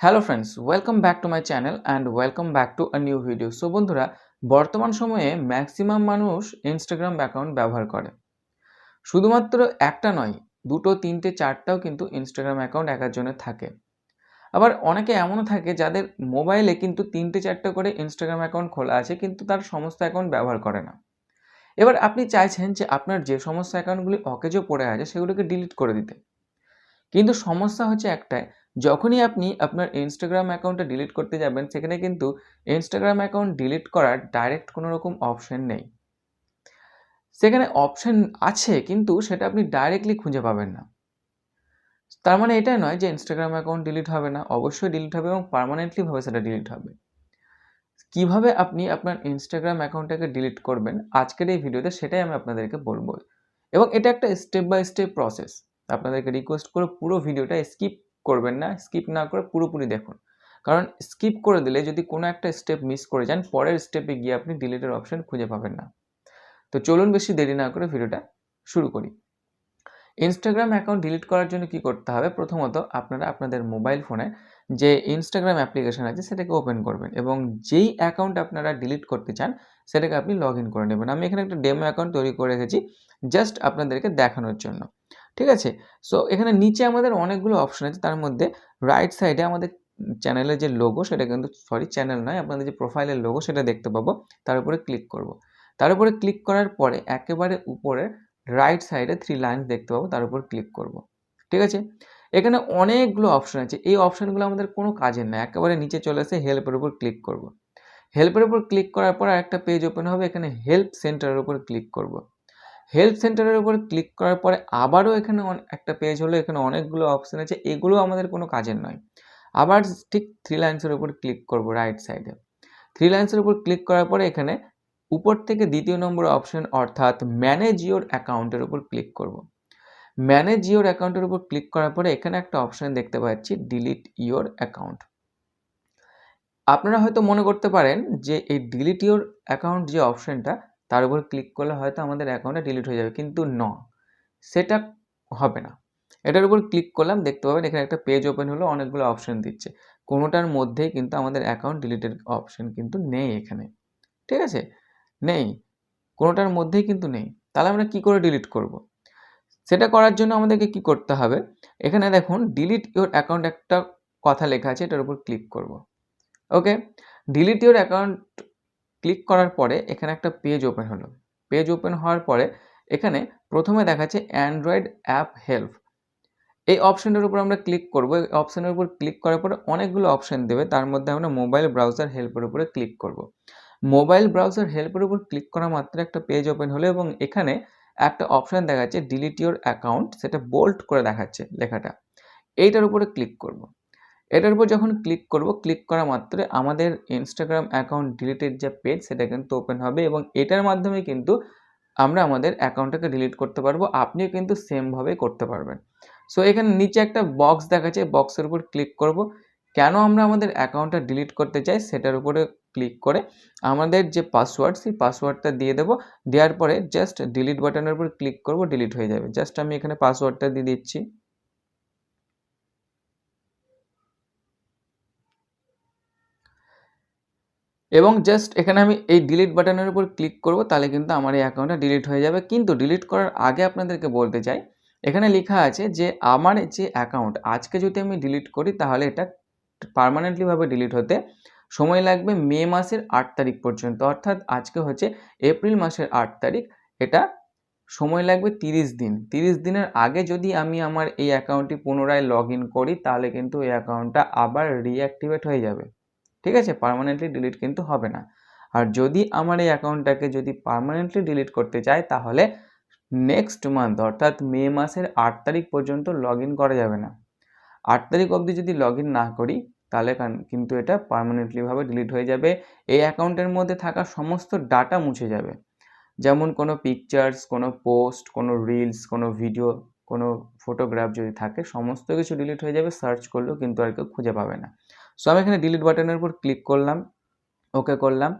Hello friends welcome back to my channel and welcome back to a new video so বন্ধুরা, বর্তমান সময়ে maximum মানুষ Instagram account ব্যবহার করে। শুধুমাত্র একটা নয়, দুটো, তিনটে, চারটাও কিন্তু ইনস্টাগ্রাম অ্যাকাউন্ট এক একজনের থাকে। আবার অনেকে এমনও থাকে যাদের মোবাইলে কিন্তু তিনটে, চারটে করে ইনস্টাগ্রাম অ্যাকাউন্ট খোলা আছে কিন্তু তার সমস্ত অ্যাকাউন্ট ব্যবহার করে না। এবার আপনি চাইছেন যে আপনার যে সমস্ত অ্যাকাউন্টগুলি অকেজো পড়ে আছে সেগুলোকে ডিলিট করে দিতে। কিন্তু সমস্যা হচ্ছে একটাই যখনই আপনি আপনার ইনস্টাগ্রাম অ্যাকাউন্টটা ডিলিট করতে যাবেন, সেখানে কিন্তু ইনস্টাগ্রাম অ্যাকাউন্ট ডিলিট করার ডাইরেক্ট কোনো রকম অপশন নেই। সেখানে অপশন আছে, কিন্তু সেটা আপনি ডাইরেক্টলি খুঁজে পাবেন না। তার মানে এটা নয় যে ইনস্টাগ্রাম অ্যাকাউন্ট ডিলিট হবে না। অবশ্যই ডিলিট হবে এবং পারমানেন্টলিভাবে সেটা ডিলিট হবে। কীভাবে আপনি আপনার ইনস্টাগ্রাম অ্যাকাউন্টটাকে ডিলিট করবেন, আজকের এই ভিডিওতে সেটাই আমি আপনাদেরকে বলব। এবং এটা একটা স্টেপ বাই স্টেপ প্রসেস আপনাদেরকে রিকোয়েস্ট করে পুরো ভিডিওটা স্কিপ করবেন না স্কিপ না করে পুরোপুরি দেখুন। কারণ স্কিপ করে দিলে যদি কোনো একটা স্টেপ মিস করে যান, পরের স্টেপে গিয়ে আপনি ডিলিটের অপশন খুঁজে পাবেন না। তো চলুন বেশি দেরি না করে ভিডিওটা শুরু করি। ইনস্টাগ্রাম অ্যাকাউন্ট ডিলিট করার জন্য কি করতে হবে? প্রথমত আপনারা আপনাদের মোবাইল ফোনে যে ইনস্টাগ্রাম অ্যাপ্লিকেশন আছে, সেটাকে ওপেন করবেন এবং যেই অ্যাকাউন্ট আপনারা ডিলিট করতে চান, সেটাকে আপনি লগ করে নেবেন। আমি এখানে একটা ডেমো অ্যাকাউন্ট তৈরি করে রেখেছি জাস্ট আপনাদেরকে দেখানোর জন্য। ঠিক আছে? সো এখানে নিচে আমাদের অনেকগুলো অপশন আছে। তার মধ্যে রাইট সাইডে আমাদের চ্যানেলের যে লোগো সেটা কিন্তু সরি চ্যানেল নয়, আপনাদের যে প্রোফাইলের লোগো সেটা দেখতে পাবো। তার উপরে ক্লিক করব। তার উপরে ক্লিক করার পরে একেবারে উপরে রাইট সাইডে থ্রি লাইন দেখতে পাবো। তার উপর ক্লিক করব। ঠিক আছে? এখানে অনেকগুলো অপশন আছে। এই অপশানগুলো আমাদের কোনো কাজের না একেবারে নিচে চলে এসে হেল্পের উপর ক্লিক করব। হেল্পের উপর ক্লিক করার পর একটা পেজ ওপেন হবে। এখানে হেল্প সেন্টারের উপর ক্লিক করব। হেল্প সেন্টারের উপর ক্লিক করার পরে আবারও এখানে একটা পেজ হলো, এখানে অনেকগুলো অপশান আছে, এগুলো আমাদের কোনো কাজের নয়। আবার ঠিক থ্রি লাইন্সের উপর ক্লিক করব রাইট সাইডে থ্রি লাইন্সের উপর ক্লিক করার পরে এখানে উপর থেকে দ্বিতীয় নম্বর অপশন অর্থাৎ ম্যানেজ ইওর অ্যাকাউন্টের উপর ক্লিক করব। ম্যানেজ ইওর অ্যাকাউন্টের উপর ক্লিক করার পরে এখানে একটা অপশন দেখতে পাচ্ছি ডিলিট ইওর অ্যাকাউন্ট আপনারা হয়তো মনে করতে পারেন যে এই ডিলিট ইওর অ্যাকাউন্ট যে অপশনটা তার উপর ক্লিক করলে হয়তো আমাদের অ্যাকাউন্টটা ডিলিট হয়ে যাবে, কিন্তু ন, সেটা হবে না। এটার উপর ক্লিক করলাম, দেখতে পাবেন এখানে একটা পেজ ওপেন হলো, অনেকগুলো অপশন দিচ্ছে। কোনোটার মধ্যেই কিন্তু আমাদের অ্যাকাউন্ট ডিলিটের অপশন কিন্তু নেই এখানে। ঠিক আছে? নেই। কোনোটার মধ্যেই কিন্তু নেই। তাহলে আমরা কি করে ডিলিট করব। সেটা করার জন্য আমাদেরকে কি করতে হবে? এখানে দেখুন ডিলিট ইওর অ্যাকাউন্ট একটা কথা লেখা আছে, এটার উপর ক্লিক করব। Okay delete your account click করার পরে এখানে একটা পেজ ওপেন হলো। পেজ ওপেন হওয়ার পরে এখানে প্রথমে দেখাচ্ছে অ্যান্ড্রয়েড অ্যাপ হেল্প এই অপশানটার উপর আমরা ক্লিক করব। এই অপশানের উপর ক্লিক করার পরে অনেকগুলো অপশান দেবে। তার মধ্যে আমরা মোবাইল ব্রাউজার হেল্পের উপরে ক্লিক করব। মোবাইল ব্রাউজার হেল্পের উপর ক্লিক করা মাত্র একটা পেজ ওপেন হলো এবং এখানে একটা অপশান দেখাচ্ছে ডিলিট ইওর অ্যাকাউন্ট সেটা বোল্ট করে দেখাচ্ছে লেখাটা। এইটার উপরে ক্লিক করব। এটার উপর যখন ক্লিক করব ক্লিক করা মাত্রে আমাদের ইনস্টাগ্রাম অ্যাকাউন্ট ডিলিটেড যে পেজ সেটা কিন্তু ওপেন হবে এবং এটার মাধ্যমে কিন্তু আমরা আমাদের অ্যাকাউন্টটাকে ডিলিট করতে পারব। আপনিও কিন্তু সেমভাবে করতে পারবেন। সো এখানে নিচে একটা বক্স দেখাচ্ছে বক্সের উপর ক্লিক করব। কেন আমরা আমাদের অ্যাকাউন্টটা ডিলিট করতে চাই, সেটার উপরে ক্লিক করে আমাদের যে পাসওয়ার্ড সেই পাসওয়ার্ডটা দিয়ে দেবো। দেওয়ার পরে জাস্ট ডিলিট বাটনের উপর ক্লিক করব ডিলিট হয়ে যাবে। জাস্ট আমি এখানে পাসওয়ার্ডটা দিয়ে দিচ্ছি। এবং জাস্ট এখানে আমি এই ডিলিট বাটনের উপর ক্লিক করব, তাহলে কিন্তু আমার এই অ্যাকাউন্টটা ডিলিট হয়ে যাবে। কিন্তু ডিলিট করার আগে আপনাদেরকে বলতে চাই, এখানে লেখা আছে যে আমার যে অ্যাকাউন্ট আজকে যদি আমি ডিলিট করি তাহলে এটা পারমানেন্টলিভাবে ডিলিট হতে সময় লাগবে মে মাসের আট তারিখ পর্যন্ত। অর্থাৎ আজকে হচ্ছে এপ্রিল মাসের আট তারিখ, এটা সময় লাগবে তিরিশ দিন। তিরিশ দিনের আগে যদি আমি আমার এই অ্যাকাউন্টটি পুনরায় লগ করি, তাহলে কিন্তু এই অ্যাকাউন্টটা আবার রিঅ্যাক্টিভেট হয়ে যাবে। ঠিক আছে? পারমানেন্টলি ডিলিট কিন্তু হবে না। আর যদি আমার এই অ্যাকাউন্টটাকে যদি পারমানেন্টলি ডিলিট করতে চাই, তাহলে নেক্সট মান্থ অর্থাৎ মে মাসের আট তারিখ পর্যন্ত লগ করা যাবে না। আট তারিখ অবধি যদি লগ না করি, তাহলে কিন্তু এটা পারমানেন্টলিভাবে ডিলিট হয়ে যাবে। এই অ্যাকাউন্টের মধ্যে থাকা সমস্ত ডাটা মুছে যাবে। যেমন কোনো পিকচার্স কোনো পোস্ট কোনো রিলস কোনো ভিডিও কোনো ফটোগ্রাফ যদি থাকে, সমস্ত কিছু ডিলিট হয়ে যাবে সার্চ করলেও কিন্তু আর কেউ খুঁজে পাবে না। সো আমি এখানে ডিলিট বাটনের উপর ক্লিক করলাম ওকে করলাম।